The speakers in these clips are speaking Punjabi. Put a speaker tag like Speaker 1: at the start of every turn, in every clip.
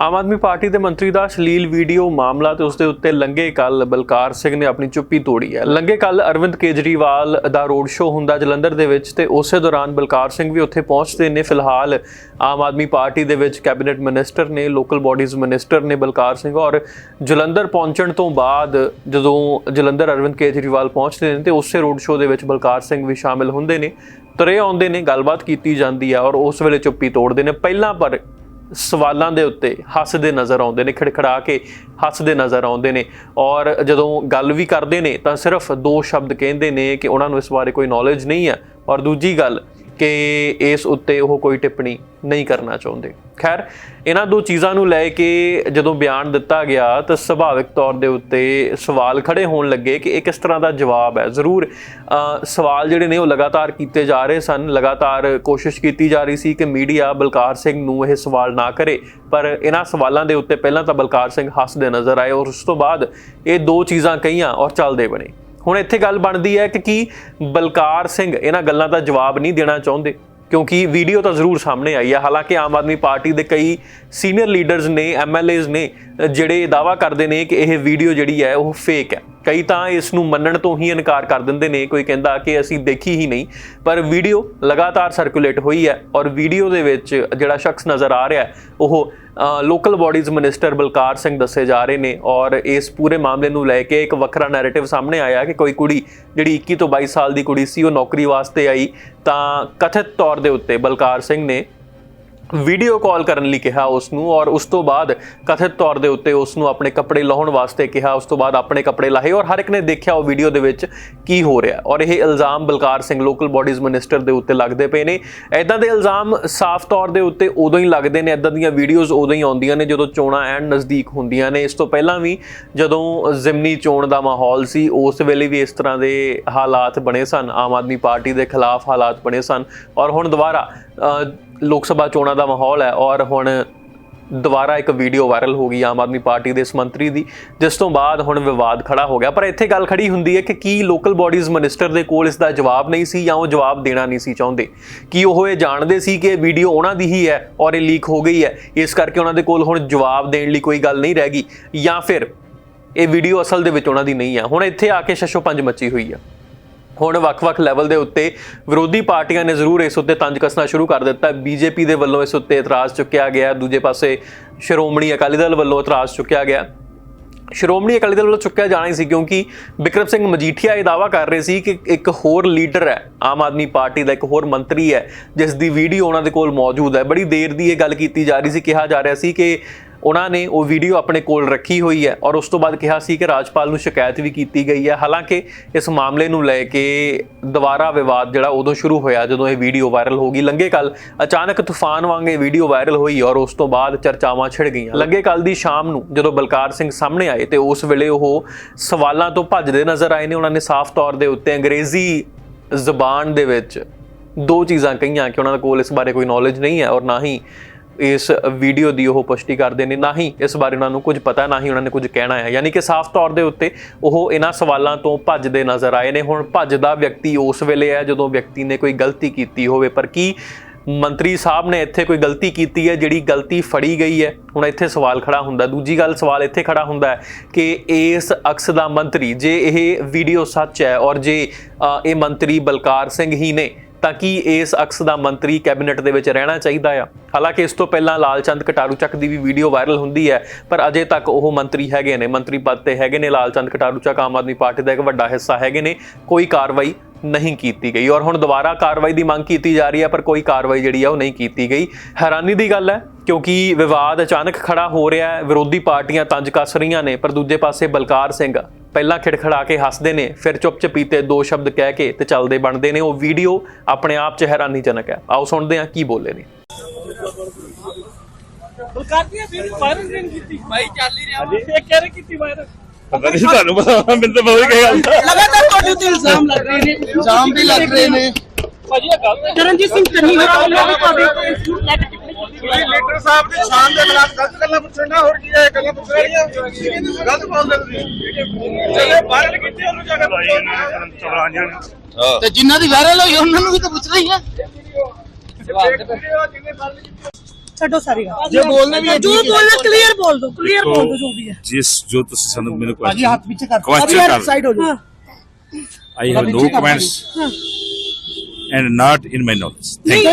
Speaker 1: ਆਮ ਆਦਮੀ ਪਾਰਟੀ ਦੇ ਮੰਤਰੀ ਦਾ ਅਸ਼ਲੀਲ ਵੀਡੀਓ ਮਾਮਲਾ ਤੇ ਉਸ ਦੇ ਉੱਤੇ ਲੰਗੇ ਕੱਲ ਬਲਕਾਰ ਸਿੰਘ ਨੇ ਆਪਣੀ ਚੁੱਪੀ ਤੋੜੀ ਹੈ। ਲੰਗੇ ਕੱਲ ਅਰਵਿੰਦ ਕੇਜਰੀਵਾਲ ਦਾ ਰੋਡ ਸ਼ੋਅ ਹੁੰਦਾ ਜਲੰਧਰ ਦੇ ਵਿੱਚ ਤੇ ਉਸੇ ਦੌਰਾਨ ਬਲਕਾਰ ਸਿੰਘ ਵੀ ਉੱਥੇ ਪਹੁੰਚਦੇ ਨੇ। ਫਿਲਹਾਲ ਆਮ ਆਦਮੀ ਪਾਰਟੀ ਦੇ ਵਿੱਚ ਕੈਬਨਿਟ ਮਿਨਿਸਟਰ ਨੇ, ਲੋਕਲ ਬਾਡੀਜ਼ ਮਿਨਿਸਟਰ ਨੇ ਬਲਕਾਰ ਸਿੰਘ ਔਰ ਜਲੰਧਰ ਪਹੁੰਚਣ ਤੋਂ ਬਾਅਦ ਜਦੋਂ ਜਲੰਧਰ ਅਰਵਿੰਦ ਕੇਜਰੀਵਾਲ ਪਹੁੰਚਦੇ ਨੇ ਤੇ ਉਸੇ ਰੋਡ ਸ਼ੋਅ ਦੇ ਵਿੱਚ ਬਲਕਾਰ ਸਿੰਘ ਵੀ ਸ਼ਾਮਿਲ ਹੁੰਦੇ ਨੇ। ਤੁਰੇ ਆਉਂਦੇ ਨੇ, ਗੱਲਬਾਤ ਕੀਤੀ ਜਾਂਦੀ ਹੈ ਔਰ ਉਸ ਵੇਲੇ ਚੁੱਪੀ ਤੋੜਦੇ ਨੇ। ਪਹਿਲਾਂ ਪਰ ਸਵਾਲਾਂ ਦੇ ਉੱਤੇ ਹੱਸਦੇ ਨਜ਼ਰ ਆਉਂਦੇ ਨੇ, ਖੜਖੜਾ ਕੇ ਹੱਸਦੇ ਨਜ਼ਰ ਆਉਂਦੇ ਨੇ। ਔਰ ਜਦੋਂ ਗੱਲ ਵੀ ਕਰਦੇ ਨੇ, ਤਾਂ ਸਿਰਫ ਦੋ ਸ਼ਬਦ ਕਹਿੰਦੇ ਨੇ ਕਿ ਉਹਨਾਂ ਨੂੰ ਇਸ ਬਾਰੇ ਕੋਈ ਨੌਲੇਜ ਨਹੀਂ ਹੈ। ਔਰ ਦੂਜੀ ਗੱਲ ਕਿ ਇਸ ਉੱਤੇ ਉਹ ਕੋਈ ਟਿੱਪਣੀ ਨਹੀਂ ਕਰਨਾ ਚਾਹੁੰਦੇ। ਖੈਰ, ਇਹਨਾਂ ਦੋ ਚੀਜ਼ਾਂ ਨੂੰ ਲੈ ਕੇ ਜਦੋਂ ਬਿਆਨ ਦਿੱਤਾ ਗਿਆ, ਤਾਂ ਸੁਭਾਵਿਕ ਤੌਰ ਦੇ ਉੱਤੇ ਸਵਾਲ ਖੜੇ ਹੋਣ ਲੱਗੇ ਕਿ ਇਹ ਕਿਸ ਤਰ੍ਹਾਂ ਦਾ ਜਵਾਬ ਹੈ। ਜ਼ਰੂਰ ਸਵਾਲ ਜਿਹੜੇ ਨੇ ਉਹ ਲਗਾਤਾਰ ਕੀਤੇ ਜਾ ਰਹੇ ਸਨ। ਲਗਾਤਾਰ ਕੋਸ਼ਿਸ਼ ਕੀਤੀ ਜਾ ਰਹੀ ਸੀ ਕਿ ਮੀਡੀਆ ਬਲਕਾਰ ਸਿੰਘ ਨੂੰ ਇਹ ਸਵਾਲ ਨਾ ਕਰੇ, ਪਰ ਇਹਨਾਂ ਸਵਾਲਾਂ ਦੇ ਉੱਤੇ ਪਹਿਲਾਂ ਤਾਂ ਬਲਕਾਰ ਸਿੰਘ ਹੱਸਦੇ ਨਜ਼ਰ ਆਏ ਔਰ ਉਸ ਤੋਂ ਬਾਅਦ ਇਹ ਦੋ ਚੀਜ਼ਾਂ ਕਹੀਆਂ ਔਰ ਚੱਲਦੇ ਬਣੇ। ਹੁਣ ਇੱਥੇ ਗੱਲ ਬਣਦੀ ਹੈ ਕਿ ਕੀ ਬਲਕਾਰ ਸਿੰਘ ਇਹਨਾਂ ਗੱਲਾਂ ਦਾ ਜਵਾਬ ਨਹੀਂ ਦੇਣਾ ਚਾਹੁੰਦੇ। ਕਿਉਂਕਿ ਵੀਡੀਓ ਤਾਂ ਜ਼ਰੂਰ ਸਾਹਮਣੇ ਆਈ ਹੈ ਹਾਲਾਂਕਿ ਆਮ ਆਦਮੀ ਪਾਰਟੀ ਦੇ ਕਈ ਸੀਨੀਅਰ ਲੀਡਰਸ ਨੇ ਐਮਐਲਏਜ਼ ਨੇ ਜਿਹੜੇ ਦਾਵਾ ਕਰਦੇ ਨੇ ਕਿ ਇਹ ਵੀਡੀਓ ਜਿਹੜੀ ਹੈ ਉਹ ਫੇਕ ਹੈ। ਕਈ ਤਾਂ ਇਸ ਨੂੰ ਮੰਨਣ ਤੋਂ ਹੀ ਇਨਕਾਰ ਕਰ ਦਿੰਦੇ ਨੇ। ਕੋਈ ਕਹਿੰਦਾ ਕਿ ਅਸੀਂ ਦੇਖੀ ਹੀ ਨਹੀਂ, ਪਰ ਵੀਡੀਓ ਲਗਾਤਾਰ ਸਰਕੂਲੇਟ ਹੋਈ ਹੈ ਔਰ ਵੀਡੀਓ ਦੇ ਵਿੱਚ ਜਿਹੜਾ ਸ਼ਖਸ ਨਜ਼ਰ ਆ ਰਿਹਾ ਉਹ local bodies minister Balkar Singh ਦੱਸੇ ਜਾ ਰਹੇ ਨੇ ਔਰ ਇਸ ਪੂਰੇ ਮਾਮਲੇ ਨੂੰ ਲੈ ਕੇ ਇੱਕ ਵੱਖਰਾ ਨੈਰੇਟਿਵ ਸਾਹਮਣੇ ਆਇਆ ਕਿ ਕੋਈ ਕੁੜੀ ਜਿਹੜੀ 21 ਤੋਂ 22 ਸਾਲ ਦੀ ਕੁੜੀ ਸੀ, ਉਹ ਨੌਕਰੀ ਵਾਸਤੇ ਆਈ। ਤਾਂ ਕਥਿਤ ਤੌਰ ਦੇ ਉੱਤੇ ਬਲਕਾਰ ਸਿੰਘ ਨੇ ਵੀਡੀਓ ਕਾਲ ਕਰਨ ਲਈ ਕਿਹਾ ਉਸ ਨੂੰ ਔਰ ਉਸ ਤੋਂ ਬਾਅਦ ਕਥਿਤ ਤੌਰ ਦੇ ਉੱਤੇ ਉਸ ਨੂੰ ਆਪਣੇ ਕੱਪੜੇ ਲਾਉਣ ਵਾਸਤੇ ਕਿਹਾ, ਉਸ ਤੋਂ ਬਾਅਦ ਆਪਣੇ ਕੱਪੜੇ ਲਾਹੇ ਔਰ ਹਰ ਇੱਕ ਨੇ ਦੇਖਿਆ ਉਹ ਵੀਡੀਓ ਦੇ ਵਿੱਚ ਕੀ ਹੋ ਰਿਹਾ। ਔਰ ਇਹ ਇਲਜ਼ਾਮ Balkar Singh local bodies minister ਦੇ ਉੱਤੇ ਲੱਗਦੇ ਪਏ ਨੇ। ਐਦਾਂ ਦੇ ਇਲਜ਼ਾਮ ਸਾਫ਼ ਤੌਰ ਦੇ ਉੱਤੇ ਉਦੋਂ ਹੀ ਲੱਗਦੇ ਨੇ ਐਦਾਂ ਦੀਆਂ ਵੀਡੀਓਜ਼ ਉਦੋਂ ਹੀ ਆਉਂਦੀਆਂ ਨੇ ਜਦੋਂ ਚੋਣਾਂ ਐਨ ਨਜ਼ਦੀਕ ਹੁੰਦੀਆਂ ਨੇ। ਇਸ ਤੋਂ ਪਹਿਲਾਂ ਵੀ ਜਦੋਂ ਜ਼ਿਮਨੀ ਚੋਣ ਦਾ ਮਾਹੌਲ ਸੀ, ਉਸ ਵੇਲੇ ਵੀ ਇਸ ਤਰ੍ਹਾਂ ਦੇ ਹਾਲਾਤ ਬਣੇ ਸਨ। ਆਮ ਆਦਮੀ ਪਾਰਟੀ ਦੇ ਖਿਲਾਫ ਹਾਲਾਤ ਬਣੇ ਸਨ। ਔਰ ਹੁਣ ਦੁਬਾਰਾ ਲੋਕ ਸਭਾ ਚੋਣਾਂ ਦਾ ਮਾਹੌਲ ਹੈ ਔਰ ਹੁਣ ਦੁਬਾਰਾ ਇੱਕ ਵੀਡੀਓ ਵਾਇਰਲ ਹੋ ਗਈ ਆਮ ਆਦਮੀ ਪਾਰਟੀ ਦੇ ਇਸ ਮੰਤਰੀ ਦੀ, ਜਿਸ ਤੋਂ ਬਾਅਦ ਹੁਣ ਵਿਵਾਦ ਖੜਾ ਹੋ ਗਿਆ। ਪਰ ਇੱਥੇ ਗੱਲ ਖੜੀ ਹੁੰਦੀ ਹੈ ਕਿ ਕੀ ਲੋਕਲ ਬਾਡੀਜ਼ ਮਿਨਿਸਟਰ ਦੇ ਕੋਲ ਇਸ ਦਾ ਜਵਾਬ ਨਹੀਂ ਸੀ ਜਾਂ ਉਹ ਜਵਾਬ ਦੇਣਾ ਨਹੀਂ ਸੀ ਚਾਹੁੰਦੇ? ਕੀ ਉਹ ਇਹ ਜਾਣਦੇ ਸੀ ਕਿ ਇਹ ਵੀਡੀਓ ਉਹਨਾਂ ਦੀ ਹੀ ਹੈ ਔਰ ਇਹ ਲੀਕ ਹੋ ਗਈ ਹੈ? ਇਸ ਕਰਕੇ ਉਹਨਾਂ ਦੇ ਕੋਲ ਹੁਣ ਜਵਾਬ ਦੇਣ ਲਈ ਕੋਈ ਗੱਲ ਨਹੀਂ ਰਹਿ ਗਈ ਜਾਂ ਫਿਰ ਇਹ ਵੀਡੀਓ ਅਸਲ ਦੇ ਵਿੱਚ ਉਹਨਾਂ ਦੀ ਨਹੀਂ ਹੈ। ਹੁਣ ਇੱਥੇ ਆ ਕੇ ਸ਼ਸ਼ੋ ਪੰਜ ਮੱਚੀ ਹੋਈ ਹੈ ਹੁਣ ਵੱਖ-ਵੱਖ ਲੈਵਲ ਦੇ ਉੱਤੇ ਵਿਰੋਧੀ ਪਾਰਟੀਆਂ ਨੇ ਜ਼ਰੂਰ ਇਸ ਉੱਤੇ ਤੰਜ ਕੱਸਣਾ ਸ਼ੁਰੂ ਕਰ ਦਿੱਤਾ ਬੀਜੇਪੀ ਦੇ ਵੱਲੋਂ ਇਸ ਉੱਤੇ ਇਤਰਾਜ਼ ਚੁੱਕਿਆ ਗਿਆ ਦੂਜੇ ਪਾਸੇ ਸ਼੍ਰੋਮਣੀ ਅਕਾਲੀ ਦਲ ਵੱਲੋਂ ਇਤਰਾਜ਼ ਚੁੱਕਿਆ ਗਿਆ ਸ਼੍ਰੋਮਣੀ ਅਕਾਲੀ ਦਲ ਵੱਲੋਂ ਚੁੱਕਿਆ ਜਾਣਾ ਹੀ ਸੀ ਕਿਉਂਕਿ ਵਿਕਰਮ ਸਿੰਘ ਮਜੀਠੀਆ ਇਹ ਦਾਵਾ ਕਰ ਰਹੇ ਸੀ ਕਿ ਇੱਕ ਹੋਰ ਲੀਡਰ ਹੈ, ਆਮ ਆਦਮੀ ਪਾਰਟੀ ਦਾ ਇੱਕ ਹੋਰ ਮੰਤਰੀ ਹੈ, ਜਿਸ ਦੀ ਵੀਡੀਓ ਉਹਨਾਂ ਦੇ ਕੋਲ ਮੌਜੂਦ ਹੈ। ਬੜੀ ਦੇਰ ਦੀ ਇਹ ਗੱਲ ਕੀਤੀ ਜਾ ਰਹੀ ਸੀ, ਕਿਹਾ ਜਾ ਰਿਹਾ ਸੀ ਕਿ ਉਹਨਾਂ ਨੇ ਉਹ ਵੀਡੀਓ ਆਪਣੇ ਕੋਲ ਰੱਖੀ ਹੋਈ ਹੈ ਔਰ ਉਸ ਤੋਂ ਬਾਅਦ ਕਿਹਾ ਸੀ ਕਿ ਰਾਜਪਾਲ ਨੂੰ ਸ਼ਿਕਾਇਤ ਵੀ ਕੀਤੀ ਗਈ ਹੈ। ਹਾਲਾਂਕਿ ਇਸ ਮਾਮਲੇ ਨੂੰ ਲੈ ਕੇ ਦੁਬਾਰਾ ਵਿਵਾਦ ਜਿਹੜਾ ਉਦੋਂ ਸ਼ੁਰੂ ਹੋਇਆ ਜਦੋਂ ਇਹ ਵੀਡੀਓ ਵਾਇਰਲ ਹੋ ਗਈ। ਲੰਗੇ ਕੱਲ ਅਚਾਨਕ ਤੂਫਾਨ ਵਾਂਗ ਇਹ ਵੀਡੀਓ ਵਾਇਰਲ ਹੋਈ ਔਰ ਉਸ ਤੋਂ ਬਾਅਦ ਚਰਚਾਵਾਂ ਛਿੜ ਗਈਆਂ। ਲੰਗੇ ਕੱਲ ਦੀ ਸ਼ਾਮ ਨੂੰ ਜਦੋਂ ਬਲਕਾਰ ਸਿੰਘ ਸਾਹਮਣੇ ਆਏ ਤੇ ਉਸ ਵੇਲੇ ਉਹ ਸਵਾਲਾਂ ਤੋਂ ਭੱਜਦੇ ਨਜ਼ਰ ਆਏ ਨੇ। ਉਹਨਾਂ ਨੇ ਸਾਫ਼ ਤੌਰ ਦੇ ਉੱਤੇ ਅੰਗਰੇਜ਼ੀ ਜ਼ਬਾਨ ਦੇ ਵਿੱਚ ਦੋ ਚੀਜ਼ਾਂ ਕਹੀਆਂ ਕਿ ਉਹਨਾਂ ਕੋਲ ਇਸ ਬਾਰੇ ਕੋਈ ਨੌਲੇਜ ਨਹੀਂ ਹੈ ਔਰ ਨਾ ਹੀ ਇਸ ਵੀਡੀਓ ਦੀ ਉਹ ਪੁਸ਼ਟੀ ਕਰਦੇ ਨੇ, ਨਾ ਹੀ ਇਸ ਬਾਰੇ ਉਹਨਾਂ ਨੂੰ ਕੁਝ ਪਤਾ, ਨਾ ਹੀ ਉਹਨਾਂ ਨੇ ਕੁਝ ਕਹਿਣਾ ਹੈ। ਯਾਨੀ ਕਿ ਸਾਫ਼ ਤੌਰ ਦੇ ਉੱਤੇ ਉਹ ਇਹਨਾਂ ਸਵਾਲਾਂ ਤੋਂ ਭੱਜਦੇ ਨਜ਼ਰ ਆਏ ਨੇ। ਹੁਣ ਭੱਜਦਾ ਵਿਅਕਤੀ ਉਸ ਵੇਲੇ ਹੈ ਜਦੋਂ ਵਿਅਕਤੀ ਨੇ ਕੋਈ ਗਲਤੀ ਕੀਤੀ ਹੋਵੇ। ਪਰ ਕੀ ਮੰਤਰੀ ਸਾਹਿਬ ਨੇ ਇੱਥੇ ਕੋਈ ਗਲਤੀ ਕੀਤੀ ਹੈ ਜਿਹੜੀ ਗਲਤੀ ਫੜੀ ਗਈ ਹੈ? ਹੁਣ ਇੱਥੇ ਸਵਾਲ ਖੜਾ ਹੁੰਦਾ। ਦੂਜੀ ਗੱਲ, ਸਵਾਲ ਇੱਥੇ ਖੜਾ ਹੁੰਦਾ ਹੈ ਕਿ ਇਸ ਅਕਸ ਦਾ ਮੰਤਰੀ, ਜੇ ਇਹ ਵੀਡੀਓ ਸੱਚ ਹੈ ਔਰ ਜੇ ਇਹ ਮੰਤਰੀ ਬਲਕਾਰ ਸਿੰਘ ਹੀ ਨੇ ਤਾਂ ਕਿ ਇਸ ਅਕਸ ਦਾ ਮੰਤਰੀ ਕੈਬਨਿਟ ਦੇ ਵਿੱਚ ਰਹਿਣਾ ਚਾਹੀਦਾ ਆ? ਹਾਲਾਂਕਿ ਇਸ ਤੋਂ ਪਹਿਲਾਂ ਲਾਲਚੰਦ ਕਟਾਰੂ ਚੱਕ ਦੀ ਵੀ ਵੀਡੀਓ ਵਾਇਰਲ ਹੁੰਦੀ ਹੈ, ਪਰ ਅਜੇ ਤੱਕ ਉਹ ਮੰਤਰੀ ਹੈਗੇ ਨੇ। ਮੰਤਰੀ ਪਦ ਤੇ ਹੈਗੇ ਨੇ, ਲਾਲਚੰਦ ਕਟਾਰੂ ਚੱਕ ਆਮ ਆਦਮੀ ਪਾਰਟੀ ਦਾ ਇੱਕ ਵੱਡਾ ਹਿੱਸਾ ਹੈਗੇ ਨੇ। ਕੋਈ ਕਾਰਵਾਈ ਨਹੀਂ ਕੀਤੀ ਗਈ ਔਰ ਹੁਣ ਦੁਬਾਰਾ ਕਾਰਵਾਈ ਦੀ ਮੰਗ ਕੀਤੀ ਜਾ ਰਹੀ ਹੈ, ਪਰ ਕੋਈ ਕਾਰਵਾਈ ਜਿਹੜੀ ਆ ਉਹ ਨਹੀਂ ਕੀਤੀ ਗਈ। ਹੈਰਾਨੀ ਦੀ ਗੱਲ ਹੈ, ਕਿਉਂਕਿ ਵਿਵਾਦ ਅਚਾਨਕ ਖੜਾ ਹੋ ਰਿਹਾ ਹੈ, ਵਿਰੋਧੀ ਪਾਰਟੀਆਂ ਤੰਜ ਕੱਸ ਰਹੀਆਂ ਨੇ, ਪਰ ਦੂਜੇ ਪਾਸੇ ਬਲਕਾਰ ਸਿੰਘ ਪਹਿਲਾਂ ਖਿੜਖੜਾ ਕੇ ਹੱਸਦੇ ਨੇ ਫਿਰ ਚੁੱਪ-ਚਪੀਤੇ ਦੋ ਸ਼ਬਦ ਕਹਿ ਕੇ ਤੇ ਚੱਲਦੇ ਬਣਦੇ ਨੇ। ਉਹ ਵੀਡੀਓ ਆਪਣੇ ਆਪ 'ਚ ਹੈਰਾਨੀਜਨਕ ਹੈ। ਆਓ ਸੁਣਦੇ ਹਾਂ ਕੀ ਬੋਲੇ ਨੇ।
Speaker 2: ਬਲਕਾਰ ਦੀ ਵੀਡੀਓ ਵਾਇਰਲ ਨਹੀਂ ਕੀਤੀ। ਭਾਈ ਚੱਲ ਹੀ ਰਿਹਾ ਇਹ ਕਹਿ ਰਹੇ ਕੀਤੀ ਵਾਇਰਲ
Speaker 3: ਪਤਾ ਨਹੀਂ ਤੁਹਾਨੂੰ ਪਤਾ ਮੈਨੂੰ ਤਾਂ ਬਹੁਤ ਕਹਿ ਗੱਲ
Speaker 2: ਲਗਾਤਾਰ ਤੁਹਾਡੇ ਉੱਤੇ ਇਲਜ਼ਾਮ ਲੱਗ ਰਹੇ ਨੇ।
Speaker 4: ਇਲਜ਼ਾਮ ਵੀ ਲੱਗ ਰਹੇ ਨੇ।
Speaker 2: ਭਾਜੀ ਇਹ ਗਲਤ ਹੈ। ਚਰਨਜੀਤ ਸਿੰਘ ਚੰਨੀ ਹੋਰਾਂ ਵੱਲੋਂ ਵੀ ਤੁਹਾਡੇ ਉੱਤੇ ਇਸ
Speaker 4: ਸਾਹਿਬ ਦੀ ਸ਼ਾਨ ਦੇ ਖਿਲਾਫ ਗਲਤ ਗੱਲਾਂ ਪੁੱਛਣਾ ਹੋਰ ਕੀ ਹੈ ਗੱਲਾਂ ਪੁੱਛ ਰਹੀਆਂ ਗਲਤ ਬੋਲਦੇ ਤੁਸੀਂ ਜਿਹੜੇ ਵਾਇਰਲ ਕੀਤੇ ਉਹਨੂੰ ਜਾ ਕੇ ਪੁੱਛੋ।
Speaker 5: ਤੇ ਜਿਨ੍ਹਾਂ ਦੀ ਵਾਇਰਲ ਹੋਈ ਉਹਨਾਂ ਨੂੰ ਵੀ ਤਾਂ ਪੁੱਛ ਰਹੀ ਹੈ।
Speaker 2: ਛੱਡੋ ਸਾਰੀ ਗੱਲ।
Speaker 4: ਜੇ ਬੋਲਣਾ ਵੀ
Speaker 2: ਜੋ ਬੋਲਣਾ ਕਲੀਅਰ ਬੋਲ ਦਿਓ। ਕਲੀਅਰ ਬੋਲ ਦਿਓ ਜੋ ਵੀ ਹੈ।
Speaker 3: ਜਿਸ ਜੋ ਤੁਸੀਂ ਸਾਨੂੰ ਮੇਰੇ
Speaker 4: ਕੋਲ ਹੱਥ ਪਿੱਛੇ ਕਰ
Speaker 3: ਦਿਓ।
Speaker 4: ਸਾਈਡ ਹੋ ਜਾਓ।
Speaker 3: No comments
Speaker 2: and not in my knowledge. Thank you.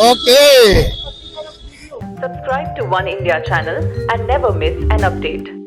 Speaker 4: Okay.
Speaker 5: Subscribe to One India channel and never miss an update.